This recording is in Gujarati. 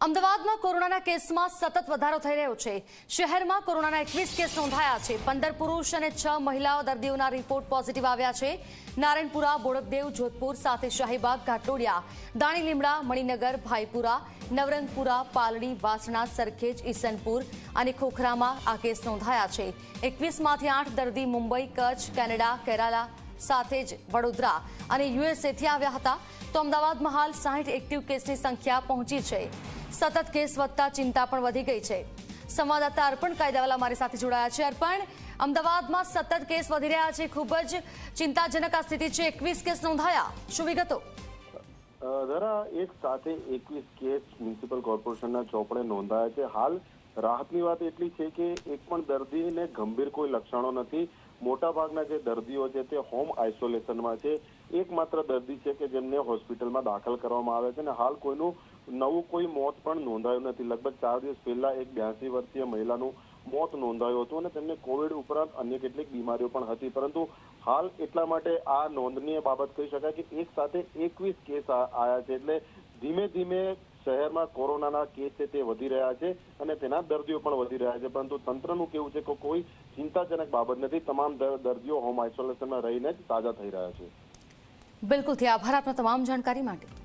અમદાવાદમાં કોરોનાના કેસમાં સતત વધારો થઈ રહ્યો છે. શહેરમાં કોરોનાના એકવીસ કેસ નોંધાયા છે. પંદર પુરુષ અને છ મહિલાઓ દર્દીઓના રિપોર્ટ પોઝિટિવ આવ્યા છે. નારાયણપુરા, બોડકદેવ, જોધપુર સાથે શાહીબાગ, ઘાટોડિયા દાણી લીમડા મણિનગર, ભાઈપુરા, નવરંગપુરા, પાલડી, વાસણા, સરખેજ, ઈસનપુર અને ખોખરામાં આ કેસ નોંધાયા છે. એકવીસમાંથી આઠ દર્દી મુંબઈ, કચ્છ, કેનેડા, કેરાલા સાથે જ વડોદરા અને યુએસએથી આવ્યા હતા. તો અમદાવાદમાં હાલ સાહીઠ એક્ટિવ કેસની સંખ્યા પહોંચી છે. સતત કેસ વધતા ચિંતા પણ વધી ગઈ છે. સંવાદદાતા અર્પણ કાયદાવાલા મારી સાથે જોડાયા છે. અર્પણ, અમદાવાદમાં સતત કેસ વધી રહ્યા છે. ખૂબ જ ચિંતાજનક આ સ્થિતિ છે. એકવીસ કેસ નોંધાયા. શું વિગતો? ધરા એક સાથે એકવીસ કેસ મ્યુનિસિપલ કોર્પોરેશનના ચોપડે નોંધાયા છે. હાલ રાહતની વાત એટલી છે કે એક પણ દર્દીને ગંભીર કોઈ લક્ષણો નથી. મોટાભાગના જે દર્દીઓ છે તે હોમ આઇસોલેશનમાં છે. એકમાત્ર દર્દી છે કે જેમને હોસ્પિટલમાં દાખલ કરવામાં આવે છે અને હાલ કોઈનું નવું કોઈ મોત પણ નોંધાયું નથી. લગભગ ચાર દિવસ પહેલા એક બ્યાસી વર્ષીય મહિલાનું મોત નોંધાયું હતું અને તેમને કોવિડ ઉપરાંત અન્ય કેટલીક બીમારીઓ પણ હતી. પરંતુ હાલ એટલા માટે આ નોંધનીય બાબત કહી શકાય કે એક સાથે એકવીસ કેસ આ- આયા છે. એટલે ધીમે ધીમે શહેરમાં કોરોનાના કેસ છે તે વધી રહ્યા છે અને તેના દર્દીઓ પણ વધી રહ્યા છે. પરંતુ તંત્રનું કેવું છે કે કોઈ ચિંતાજનક બાબત નથી. તમામ દર્દીઓ હોમ આઇસોલેશનમાં રહીને જ સાજા થઈ રહ્યા છે. બિલકુલથી આભાર આપના તમામ જાણકારી માટે.